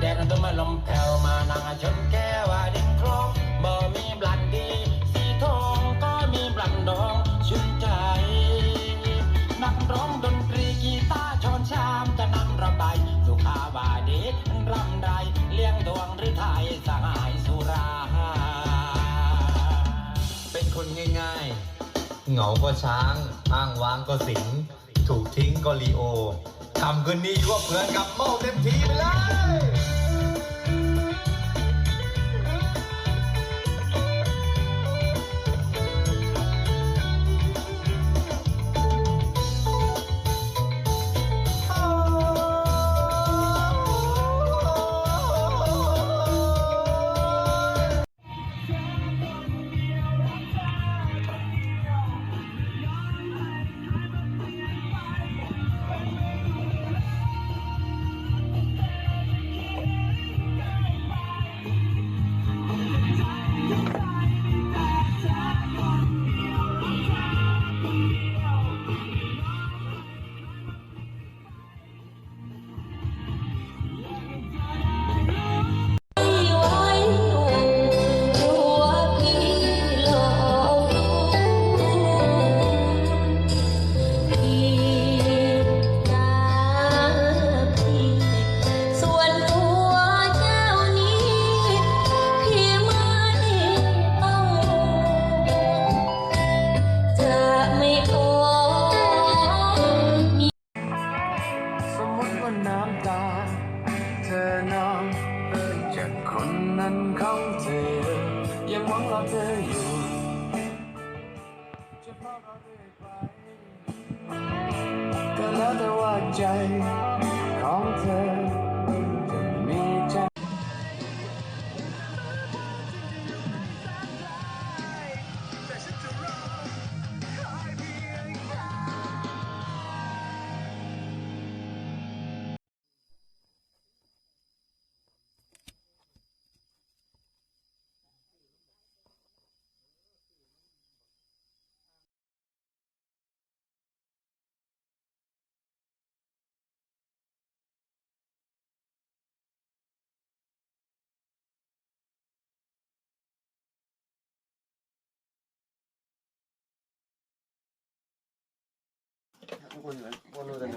แดดต้นมาลมแผ่วมานั่งชนแก้วดินคลองบ่มีบลันดี สีทองก็มีบลันดองชื่นใจ นักร้องดนตรีกีตาร์ชอนชามจะนำระบายสุขาวาดีรำไรเลี้ยงดวงหรือไทยสหายสุรา เป็นคนง่ายๆ เหงาก็ช้าง อ้างว้างก็สิง ถูกทิ้งก็ลีโอ ทำคืนนี้ว่าเพื่อนกับเมาเต็มทีไปเลย นั้นของเธอยังหวังรอเธออยู่จะพอเราเรื่อยไปก็แล้วแต่ว่าใจของเธอ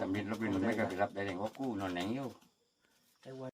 ทำบินรถบินไม่ก็ไปรับได้เองว่ากู้นอนไหนอยู่ไอ้วัว